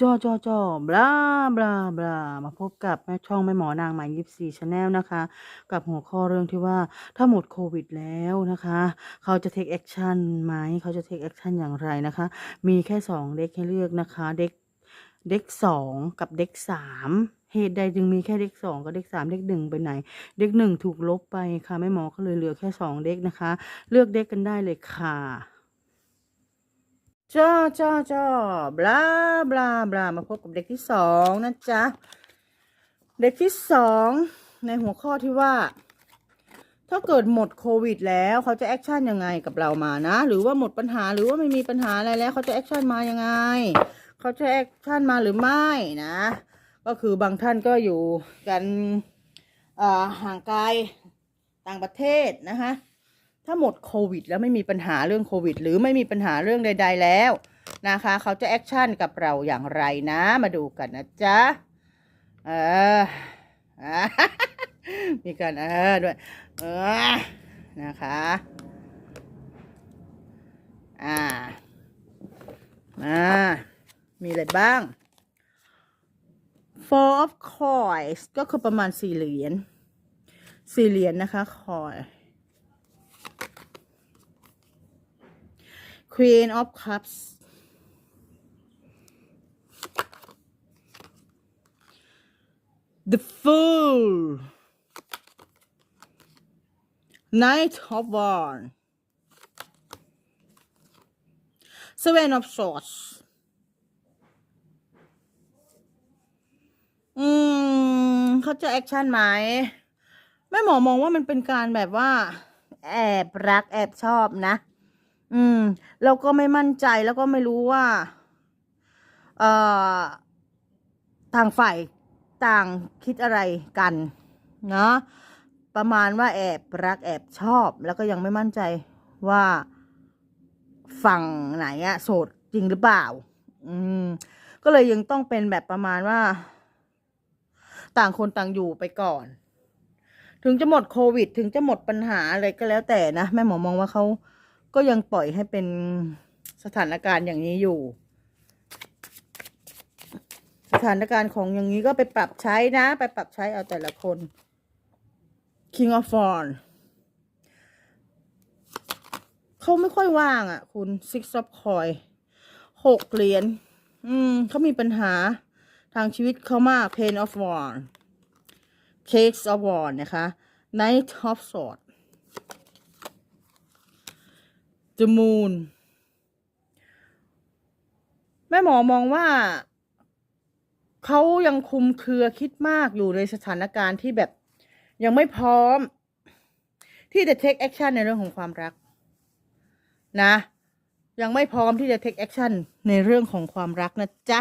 จอจอจอบลาบลาบลามาพบกับแม่ช่องแม่หมอนางหมายยิบสี่ชาแนลนะคะ กับหัวข้อเรื่องที่ว่าถ้าหมดโควิดแล้วนะคะ เขาจะเทคแอคชั่นไหม เขาจะเทคแอคชั่นอย่างไรนะคะ มีแค่สองเด็กให้เลือกนะคะ เด็กเด็กสองกับเด็กสามเหตุใดจึงมีแค่เด็กสองกับเด็กสามเด็กหนึ่งไปไหน เด็กหนึ่งถูกลบไปค่ะแม่หมอก็เลยเหลือแค่สองเด็กนะคะ เลือกเด็กกันได้เลยค่ะ จ้าจ้าจ้าบลาบลาบลามาพบกับเด็กที่สองนะจ๊ะ เด็กที่สองในหัวข้อที่ว่า ถ้าเกิดหมดโควิด แล้วเขาจะแอคชั่นยังไงกับเรามานะ หรือว่าหมดปัญหาหรือว่าไม่มีปัญหาอะไรแล้ว เขาจะแอคชั่นมายังไง เขาจะแอคชั่นมาหรือไม่นะ ก็คือบางท่านก็อยู่กันอ่าห่างไกลต่างประเทศนะคะ ถ้าหมดโควิดแล้วไม่มีปัญหาเรื่องโควิด หรือไม่มีปัญหาเรื่องใด ๆ แล้วนะคะ เขาจะแอคชั่นกับเราอย่างไรนะ มาดูกันนะจ๊ะ เอออะมีการเออด้วย เออ นะคะ อ่า มา มีอะไรบ้าง four of coins ก็คือประมาณสี่เหรียญสี่เหรียญนะคะ coin Queen of Cups The Fool Knight of Wands Seven of Swords อืมเขาจะแอคชั่นไหมแม่หมอมองว่ามันเป็นการแบบว่า แอบรักแอบชอบนะ อืมเราก็ไม่มั่นใจแล้วก็ไม่รู้ว่า เอ่อ ต่างฝ่ายต่างคิดอะไรกันเนาะประมาณว่าแอบรักแอบชอบ แล้วก็ยังไม่มั่นใจว่าฝั่งไหนอะโสดจริงหรือเปล่า อืม ก็เลยยังต้องเป็นแบบประมาณว่า ต่างคนต่างอยู่ไปก่อน ถึงจะหมดโควิด ถึงจะหมดปัญหาอะไรก็แล้วแต่นะ แม่หมอมองว่าเขา ก็ยังปล่อยให้เป็นสถานการณ์อย่างนี้อยู่ สถานการณ์ของอย่างนี้ก็ไปปรับใช้นะ ไปปรับใช้เอาแต่ละคน King of f o r n เขาไม่ค่อยว่างอะ คุณ Six of Coin หกเหรียญอืมเขามีปัญหาทางชีวิตเขามาก Pain of War Cakes of War นะคะ Knight of Swords The Moon แม่หมอมองว่า เขายังคุมเครือคิดมากอยู่ในสถานการณ์ที่แบบยังไม่พร้อม ที่จะ take action ในเรื่องของความรัก นะ ยังไม่พร้อมที่จะ take action ในเรื่องของความรักนะจ๊ะ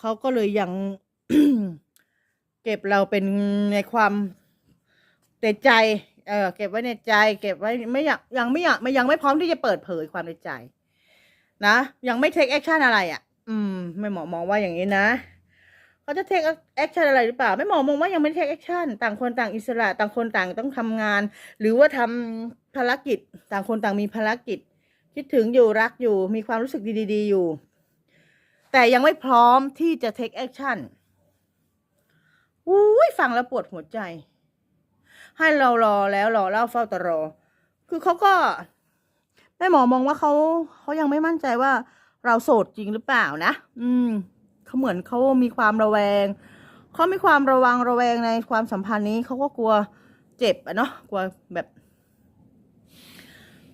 เขาก็เลยยังเก็บเราเป็นในความในใจ เออเก็บไว้ในใจ เก็บไว้ไม่อยากยังไม่อยากไม่ยังไม่พร้อมที่จะเปิดเผยความในใจ นะยังไม่ take action อะไรอะ่ะ อืม ไม่หมอมองว่าอย่างนี้นะเขาจะ take action อะไรหรือเปล่า ไม่หมอมองว่ายังไม่ take action ต่างคนต่างอิสระ ต่างคนต่างต้องทำงาน หรือว่าทำภารกิจ ต่างคนต่างมีภารกิจ คิดถึงอยู่รักอยู่มีความรู้สึกดีๆอยู่ แต่ยังไม่พร้อมที่จะ take action อุ้ยฟังแล้วปวดหัวใจ ให้เรารอแล้วรอเล่าเฝ้าแตรอ คือเขาก็แม่หมอมองว่าเขาเขายังไม่มั่นใจว่าเราโสดจริงหรือเปล่านะ อืมเขาเหมือนเขามีความระแวง เขามีความระวังระแวงในความสัมพันธ์นี้เขาก็กลัวเจ็บอะเนาะ กลัวแบบ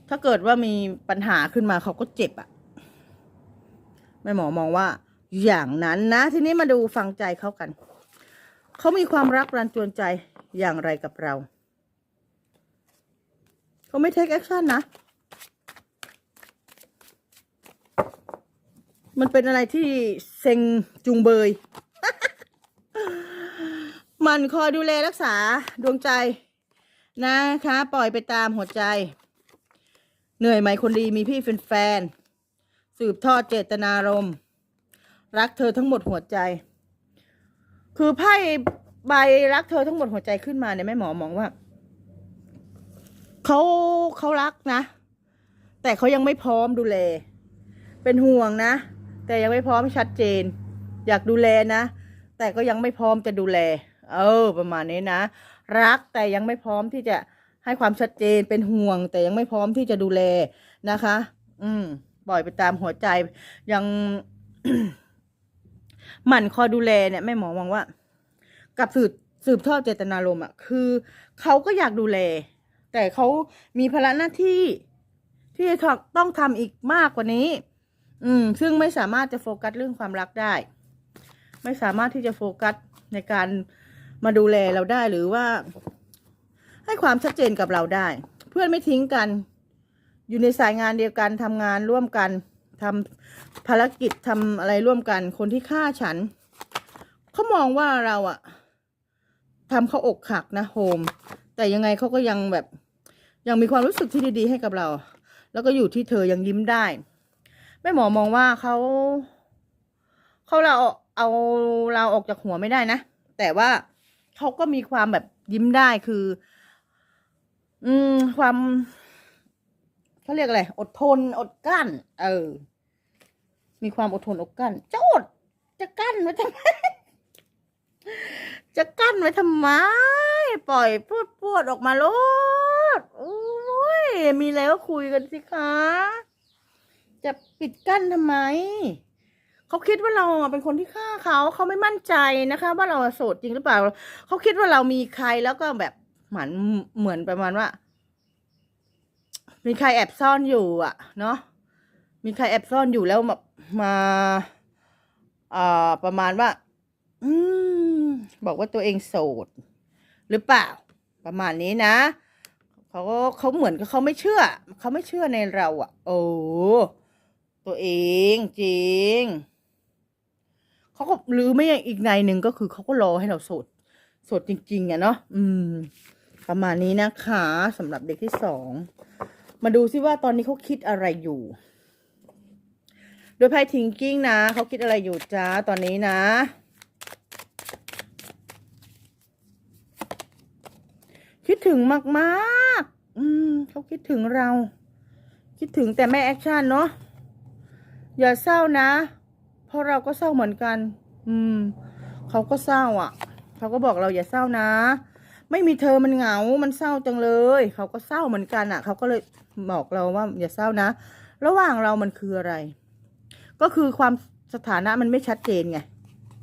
ถ้าเกิดว่ามีปัญหาขึ้นมาเขาก็เจ็บอะแม่หมอมองว่า อย่างนั้นนะ ทีนี้มาดูฟังใจเขากัน เขามีความรักรันจวนใจอย่างไรกับเรา เขาไม่ take action นะ มันเป็นอะไรที่เซ็งจุงเบย มันคอยดูแลรักษาดวงใจนะคะ ปล่อยไปตามหัวใจ เหนื่อยไหมคนดีมีพี่เป็นแฟน สืบทอดเจตนารมณ์รักเธอทั้งหมดหัวใจ คือไพ่ใบรักเธอทั้งหมดหัวใจขึ้นมาเนี่ยแม่หมอมองว่า เขาเขารักนะ แต่เขายังไม่พร้อมดูแล เป็นห่วงนะ แต่ยังไม่พร้อมชัดเจน อยากดูแลนะ แต่ก็ยังไม่พร้อมจะดูแล เออ ประมาณนี้นะ รักแต่ยังไม่พร้อมที่จะให้ความชัดเจนเป็นห่วง แต่ยังไม่พร้อมที่จะดูแลนะคะ อืมปล่อยไปตามหัวใจยังหมั่นคอยดูแลเนี่ยแม่หมอมองว่า กับสืบสืบทอดเจตนารมณ์อะคือเขาก็อยากดูแล แต่เขามีภาระหน้าที่ ที่จะต้องทำอีกมากกว่านี้ อืม ซึ่งไม่สามารถจะโฟกัสเรื่องความรักได้ ไม่สามารถที่จะโฟกัสในการมาดูแลเราได้หรือว่า ให้ความชัดเจนกับเราได้ เพื่อนไม่ทิ้งกัน อยู่ในสายงานเดียวกันทำงานร่วมกันทำภารกิจทำอะไรร่วมกัน คนที่ฆ่าฉันเขามองว่าเราอะทำเขาอกหักนะโฮม แต่ยังไงเขาก็ยังแบบ ยังมีความรู้สึกที่ดีๆให้กับเรา แล้วก็อยู่ที่เธอยังยิ้มได้ แม่หมอมองว่าเขาเขาเราเอาเราออกจากหัวไม่ได้นะ แต่ว่าเขาก็มีความแบบยิ้มได้คือ อืม ความเขาเรียกอะไรอดทนอดกลั้น เออ มีความอดทนอดกลั้นจะอดจะกั้นไว้ทำไมจะกั้นไว้ทำไม ปล่อยพูดพูดออกมาโล ดโอ้ยมีแล้วคุยกันสิคะ จะปิดกั้นทำไม เขาคิดว่าเราเป็นคนที่ฆ่าเขาเขาไม่มั่นใจนะคะ ว่าเราโสดจริงหรือเปล่า เขาคิดว่าเรามีใครแล้วก็แบบเหมือนเหมือนประมาณว่า มีใครแอบซ่อนอยู่ อะ เนาะมีใครแอบซ่อนอยู่แล้วมามาอ่าประมาณว่า อืม บอกว่าตัวเองโสด หรือเปล่า ประมาณนี้นะ เขาก็เขาเหมือนกับเขาไม่เชื่อ เขาไม่เชื่อในเราอะ โอ้ตัวเองจริงเขาก็หรือไม่อย่างอีกในหนึ่งก็คือเขาก็รอให้เราโสดโสดจริง ๆอะเนาะอืม ประมาณนี้นะคะสำหรับเด็กที่สองมาดูซิว่าตอนนี้เขาคิดอะไรอยู่ โดยไพ่ทิงกิ้งนะเขาคิดอะไรอยู่จ้าตอนนี้นะ คิดถึงมากๆ อืม เขาคิดถึงเรา คิดถึงแต่ไม่แอคชั่นเนาะ อย่าเศร้านะ เพราะเราก็เศร้าเหมือนกัน อืม เขาก็เศร้าอะ เขาก็บอกเราอย่าเศร้านะ ไม่มีเธอมันเหงา มันเศร้าจังเลย เขาก็เศร้าเหมือนกันอะ เขาก็เลยบอกเราว่า อย่าเศร้านะ ระหว่างเรามันคืออะไร ก็คือความสถานะมันไม่ชัดเจนไง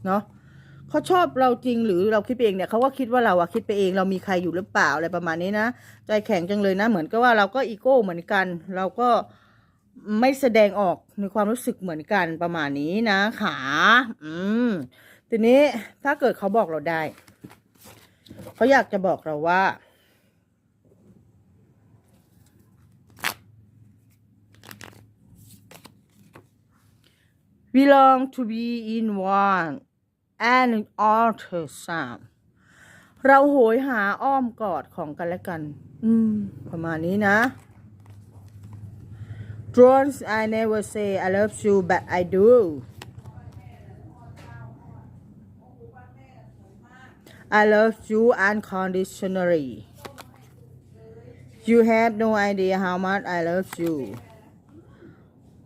เนาะ เขาชอบเราจริงหรือเราคิดไปเองเนี่ยเขาก็คิดว่าเราอะคิดไปเองเรามีใครอยู่หรือเปล่าอะไรประมาณนี้นะ ใจแข็งจังเลยนะ เหมือนกับว่าเราก็อีโก้เหมือนกัน เราก็ไม่แสดงออกในความรู้สึกเหมือนกันประมาณนี้นะขาอืมทีนี้ถ้าเกิดเขาบอกเราได้เขาอยากจะบอกเราว่า we long to be in one and all the same เราโหยหาอ้อมกอดของกันและกัน อืม ประมาณนี้นะ Drones I never say I love you but I do I love you unconditionally You have no idea how much I love you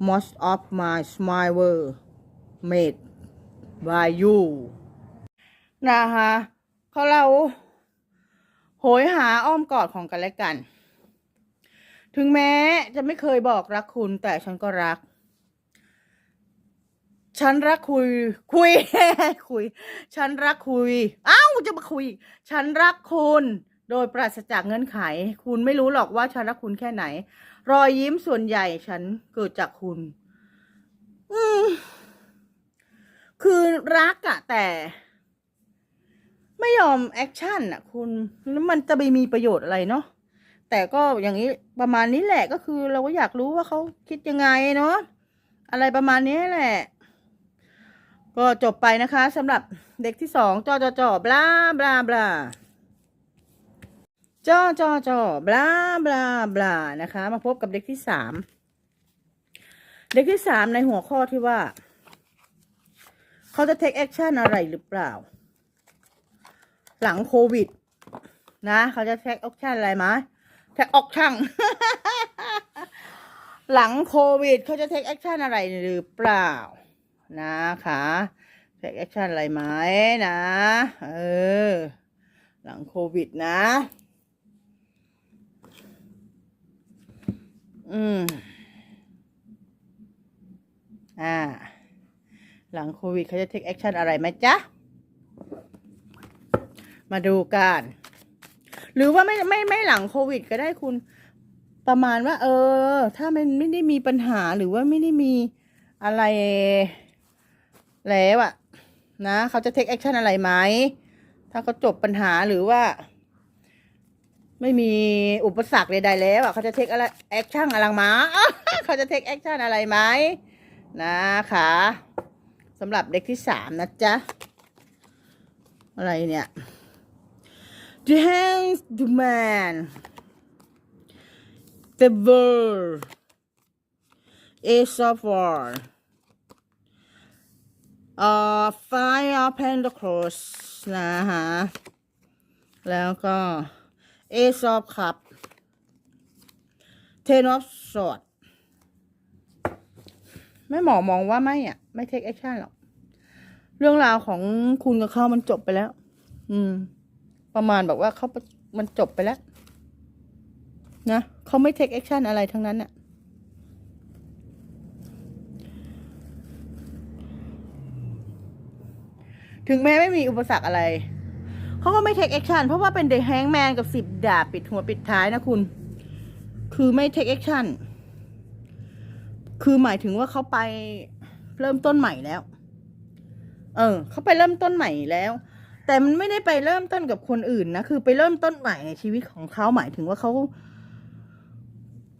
Most of my smile were made by you นะคะเขาเราโหยหาอ้อมกอดของกันและกัน ถึงแม้จะไม่เคยบอกรักคุณแต่ฉันก็รัก ฉันรักคุย คุย คุย ฉันรักคุย เอ้าจะมาคุย ฉันรักคุณโดยปราศจากเงื่อนไข คุณไม่รู้หรอกว่าฉันรักคุณแค่ไหน รอยยิ้มส่วนใหญ่ฉันเกิดจากคุณ อืม คือรักอะแต่ ไม่ยอมแอคชั่นอะคุณแล้วมันจะไปมีประโยชน์อะไรเนาะแต่ก็อย่างนี้ประมาณนี้แหละก็คือ เราก็อยากรู้ว่าเขาคิดยังไงเนาะอะไรประมาณนี้แหละ ก็จบไปนะคะสำหรับเด็กที่สองจอจอจอบลาบลาบลาจอจอจอบลาบลาบลานะคะ มาพบกับเด็กที่สามเด็กที่สามในหัวข้อที่ว่า เขาจะ take action อะไรหรือเปล่า หลังโควิด นะเขาจะ take action อะไรไหม take action หลังโควิดเขาจะ take action อะไรหรือเปล่า นะคะ take action อะไรไหมนะ เออ หลังโควิดนะ อืม อ่า หลังโควิดเขาจะ take action อะไรไหมจ๊ะ มาดูกัน หรือว่าไม่ไม่ไม่หลังโควิดก็ได้คุณประมาณว่า เออ ถ้ามันไม่ได้มีปัญหาหรือว่าไม่ได้มีอะไรแล้วอะนะเขาจะ take action อะไรไหมถ้าเขาจบปัญหาหรือว่า ไม่มีอุปสรรคใดๆแล้วอะเขาจะ take อะไร action อะไรมาเขาจะ take action อะไรไหมนะคะ สำหรับเด็กที่สามนะจ๊ะ อะไรเนี่ย The hands the man the world Ace of War uh Five of Pentacles นะฮะ แล้วก็ Ace of Cup Ten of Swords ม่หมอมองว่าไม่อะ ไม่ take action หรอก เรื่องราวของคุณกับเขามันจบไปแล้ว อืม ประมาณแบบว่าเขามันจบไปแล้ว นะเขาไม่ take action อะไรทั้งนั้นน่ะถึงแม้ไม่มีอุปสรรคอะไร เขาก็ไม่ take action เพราะว่าเป็น the hangman กับสิบดาบปิดหัวปิดท้ายนะคุณ คือไม่ take action คือ คือหมายถึงว่าเขาไปเริ่มต้นใหม่แล้ว เออเขาไปเริ่มต้นใหม่แล้ว แต่มันไม่ได้ไปเริ่มต้นกับคนอื่นนะคือไปเริ่มต้นใหม่ในชีวิตของเขาหมายถึงว่าเขา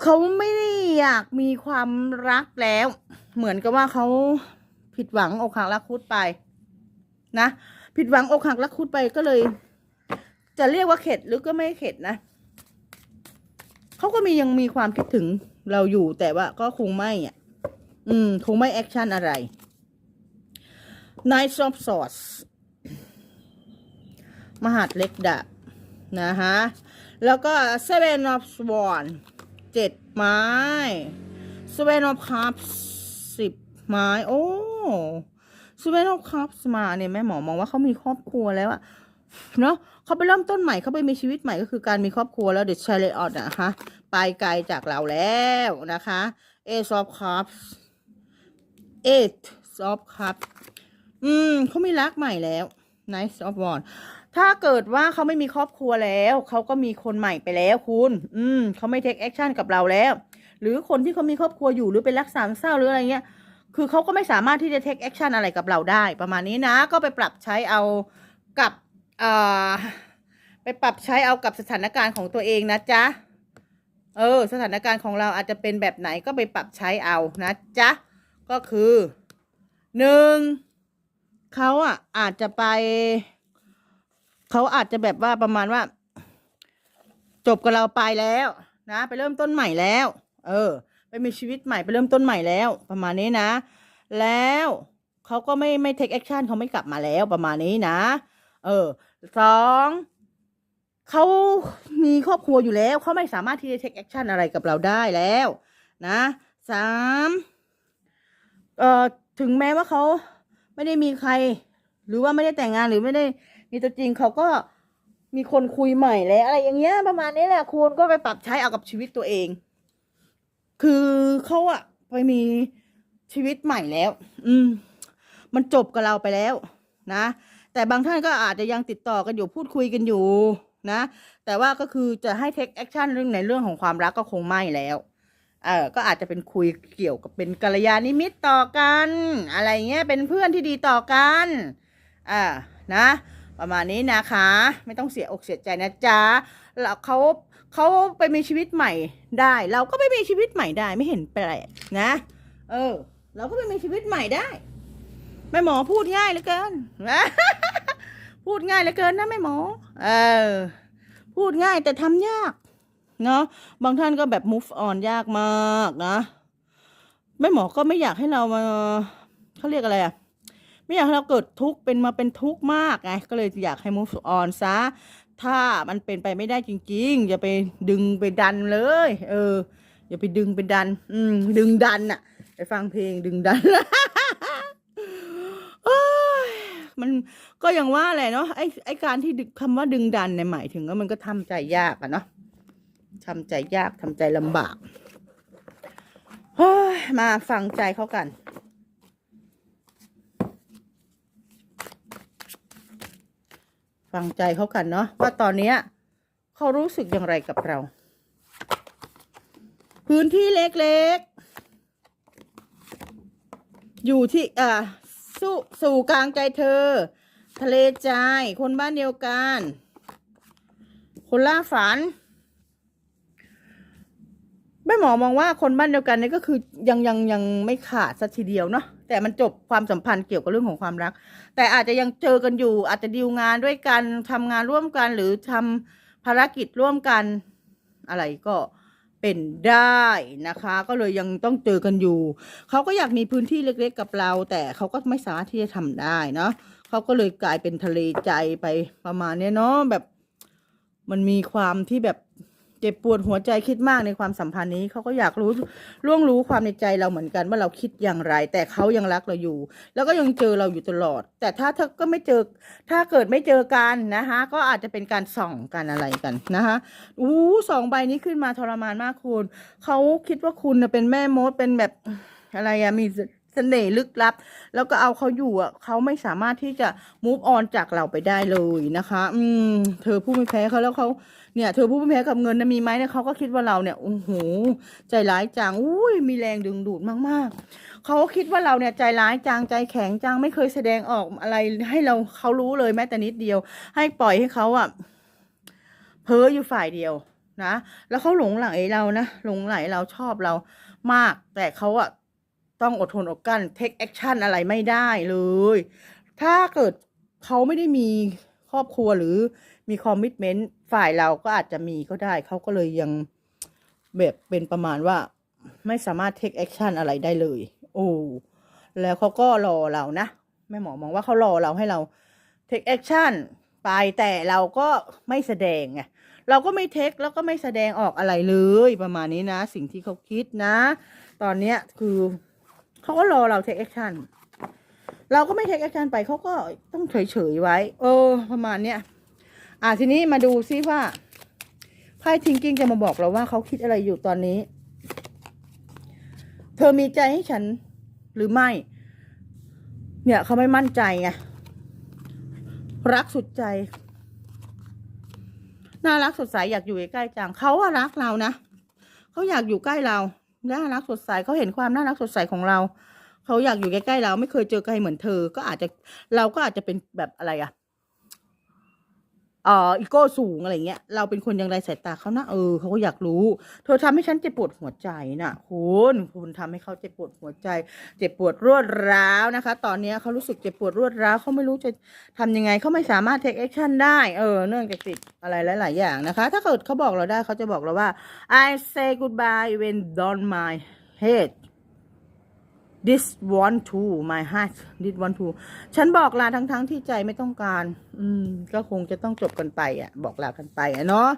เขาไม่ได้อยากมีความรักแล้ว เหมือนกับว่าเขาผิดหวังอกหักรักคุดไป นะผิดหวังอกหักรักคุดไปก็เลย จะเรียกว่าเข็ดหรือก็ไม่เข็ดนะ เขาก็มียังมีความคิดถึงเราอยู่แต่ว่าก็คงไม่อะ อืม คงไม่แอคชั่นอะไร Knight of Swords มหาดเล็กดาบนะฮะแล้วก็ Seven of Swords เจ็ดไม้ Seven of Cups สิบไม้ โอ้ Seven of Cups มาเนี่ยแม่หมอมองว่าเขามีครอบครัวแล้วอะ เนาะเขาไปเริ่มต้นใหม่เขาไปมีชีวิตใหม่ก็คือการมีครอบครัวแล้วเดช h เลออดนะคะไปไกลจากเราแล้วนะคะ Ace of Cups Eight of Cups อืมเขามีรักใหม่แล้ว Nice of Wands ถ้าเกิดว่าเขาไม่มีครอบครัวแล้วเขาก็มีคนใหม่ไปแล้วคุณ อืมเขาไม่ take action กับเราแล้ว หรือคนที่เขามีครอบครัวอยู่หรือเป็นรักสามเศร้าหรืออะไรเงี้ยคือเขาก็ไม่สามารถที่จะ take action อะไรกับเราได้ ประมาณนี้นะ ก็ไปปรับใช้เอากับ เอ่อไปปรับใช้เอากับสถานการณ์ของตัวเองนะจ๊ะ เออ สถานการณ์ของเราอาจจะเป็นแบบไหนก็ไปปรับใช้เอานะจ๊ะ ก็คือหนึ่งเขาอะอาจจะไป เขาอาจจะแบบว่าประมาณว่า จบกับเราไปแล้วนะ ไปเริ่มต้นใหม่แล้ว เออ ไปมีชีวิตใหม่ไปเริ่มต้นใหม่แล้ว ประมาณนี้นะ แล้วเขาก็ไม่ไม่ take action เขาไม่กลับมาแล้วประมาณนี้นะ เออสองเขามีครอบครัวอยู่แล้ว เขาไม่สามารถที่จะ take action อะไรกับเราได้แล้ว นะสามเอ่อถึงแม้ว่าเขาไม่ได้มีใคร หรือว่าไม่ได้แต่งงานหรือไม่ได้มีตัวจริงเขาก็มีคนคุยใหม่แล้ว อะไรอย่างเงี้ยประมาณนี้แหละคุณก็ไปปรับใช้เอากับชีวิตตัวเอง คือเขาอะไปมีชีวิตใหม่แล้ว อืม มันจบกับเราไปแล้ว นะ แต่บางท่านก็อาจจะยังติดต่อกันอยู่พูดคุยกันอยู่นะ แต่ว่าก็คือจะให้ take action เรื่องในเรื่องของความรักก็คงไม่แล้วเออก็อาจจะเป็นคุยเกี่ยวกับเป็นกัลยาณมิตรต่อกัน อะไรเงี้ยเป็นเพื่อนที่ดีต่อกันอ่านะ ประมาณนี้นะคะ ไม่ต้องเสียอกเสียใจนะจ๊ะแล้วเขาเขาไปมีชีวิตใหม่ได้ เราก็ไปมีชีวิตใหม่ได้ไม่เห็นแปลกนะ เออ เราก็ไปมีชีวิตใหม่ได้ แม่หมอพูดง่ายเหลือเกิน พูดง่ายเหลือเกินนะแม่หมอ เออ พูดง่ายแต่ทำยาก เนาะ บางท่านก็แบบ move on ยากมากนะแม่หมอก็ไม่อยากให้เรามาเขาเรียกอะไรอะไม่อยากให้เราเกิดทุกข์เป็นมาเป็นทุกข์มากไง ก็เลยอยากให้ move on ซะ ถ้ามันเป็นไปไม่ได้จริง ๆ อย่าไปดึงไปดันเลย เออ อย่าไปดึงไปดัน อืม ดึงดันอะไปฟังเพลงดึงดัน มันก็ยังว่าแหละเนาะไอ้ไอ้การที่ดึงคำว่าดึงดันเนี่ยหมายถึงว่ามันก็ทำใจยากอะเนาะทำใจยากทำใจลำบากเฮ้ยมาฟังใจเขากัน ฟังใจเขากันเนาะว่าตอนเนี้ยเขารู้สึกอย่างไรกับเรา พื้นที่เล็กๆ อยู่ที่อ่าสู่สู่กลางใจเธอ ทะเลใจคนบ้านเดียวกัน คนล่าฝันแม่หมอมองว่าคนบ้านเดียวกันนี่ก็คือยังยังยังไม่ขาดสักทีเดียวเนาะแต่มันจบความสัมพันธ์เกี่ยวกับเรื่องของความรัก แต่อาจจะยังเจอกันอยู่ อาจจะดีลงานด้วยกันทำงานร่วมกันหรือทำภารกิจร่วมกัน อะไรก็ เป็นได้นะคะ ก็เลยยังต้องเจอกันอยู่ เขาก็อยากมีพื้นที่เล็กๆกับเรา แต่เขาก็ไม่สามารถที่จะทำได้เนาะเขาก็เลยกลายเป็นทะเลใจไปประมาณเนี้ยเนาะแบบ มันมีความที่แบบ เจ็บปวดหัวใจคิดมากในความสัมพันธ์นี้เขาก็อยากรู้ล่วงรู้ความในใจเราเหมือนกันว่าเราคิดอย่างไร แต่เขายังรักเราอยู่ แล้วก็ยังเจอเราอยู่ตลอด แต่ถ้าถ้าก็ไม่เจอถ้าเกิดไม่เจอกันนะคะก็อาจจะเป็นการส่องกันอะไรกันนะคะอู้สองใบนี้ขึ้นมาทรมานมากคุณเขาคิดว่าคุณน่ะเป็นแม่มดเป็นแบบอะไรอะมี เสน่ห์ลึกลับ แล้วก็เอาเขาอยู่อะเขาไม่สามารถที่จะ move on จากเราไปได้เลยนะคะ อืม เธอผู้ไม่แพ้เขาแล้วเขาเนี่ย เธอผู้ไม่แพ้กับเงินนะมีไหมเนี่ยเขาก็คิดว่าเราเนี่ยโอ้โหใจร้ายจังอุ้ยมีแรงดึงดูดมากๆเขาก็คิดว่าเราเนี่ยใจร้ายจังใจแข็งจังไม่เคยแสดงออกอะไรให้เราเขารู้เลยแม้แต่นิดเดียว ให้ปล่อยให้เขาอะเพ้ออยู่ฝ่ายเดียวนะแล้วเขาหลงไหลเรานะหลงไหลเราชอบเรามากแต่เขาอะ ต้องอดทนอดกั้น take action อะไรไม่ได้เลย ถ้าเกิดเขาไม่ได้มีครอบครัวหรือมีคอมมิ t เมนต์ฝ่ายเราก็อาจจะมีก็ได้ เขาก็เลยยังแบบเป็นประมาณว่าไม่สามารถ take action อะไรได้เลย โอ้แล้วเขาก็รอเรานะแม่หมอมองว่าเขารอเราให้เรา take action ไปแต่เราก็ไม่แสดงไงเราก็ไม่เทคแล้วก็ไม่แสดงออกอะไรเลยประมาณนี้นะ สิ่งที่เขาคิดนะ ตอนเนี้ยคือ เขาก็รอเราเทคแอคชั่นเราก็ไม่เทคแอคชั่นไปเขาก็ต้องเฉยๆไว้ เออ ประมาณเนี้ยอะทีนี้มาดูซิว่าไพ่ทิงกิ้งจะมาบอกเราว่าเขาคิดอะไรอยู่ตอนนี้ เธอมีใจให้ฉันหรือไม่ เนี่ยเขาไม่มั่นใจไงรักสุดใจน่ารักสดใสอยากอยู่ใกล้จังเขาอะรักเรานะเขาอยากอยู่ใกล้เรา น่ารักสดใสเขาเห็นความน่ารักสดใสของเรา เขาอยากอยู่ใกล้ๆเราไม่เคยเจอใครเหมือนเธอ ก็อาจจะเราก็อาจจะเป็นแบบอะไรอะ เอ่ออีโก้สูงอะไรเงี้ย เราเป็นคนยังไรสายตาเขานะเออเขาก็อยากรู้ เธอทำให้ฉันเจ็บปวดหัวใจนะคุณคุณทำให้เขาเจ็บปวดหัวใจ เจ็บปวดรวดร้าวนะคะ ตอนนี้เขารู้สึกเจ็บปวดรวดร้าวเขาไม่รู้จะทำยังไงเขาไม่สามารถ take action ได้เออเนื่องจากติดอะไรหลาย ๆ อย่างนะคะ ถ้าเกิดเขาบอกเราได้เขาจะบอกเราว่า I say goodbye when down my head this one to my heart this one to ฉันบอกลาทั้งๆทที่ใจไม่ต้องการ อืม ก็คงจะต้องจบกันไปอะ บอกลากันไปอะเนาะ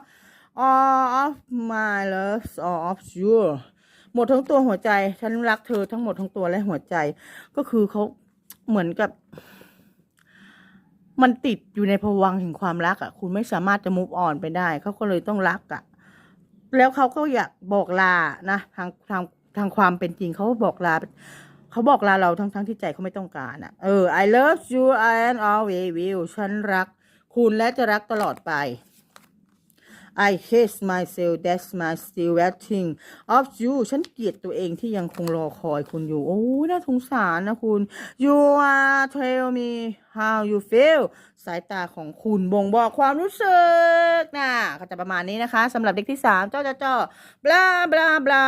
all of my love all of you หมดทั้งตัวหัวใจ ฉันรักเธอทั้งหมดทั้งตัวและหัวใจ ก็คือเขาเหมือนกับ มันติดอยู่ในภวังแห่งความรักอะ คุณไม่สามารถจะ move on ไปได้ เขาก็เลยต้องรักอะ แล้วเขาก็อยากบอกลา นะ ทางทางทางความเป็นจริงเขาบอกลา เขาบอกลาเราทั้งทั้งที่ใจเขาไม่ต้องการอะ เออ I love you and always will ฉันรัก คุณและจะรักตลอดไป I hate myself that's my still waiting of you ฉันเกลียดตัวเองที่ยังคงรอคอยคุณอยู่ โอ้ น่าสงสารนะคุณ You are tell me how you feel สายตาของคุณบ่งบอกความรู้สึกนะก็จะประมาณนี้นะคะสำหรับเด็กที่สามเจ้าเจ้าเจ้าบลาบลาบลา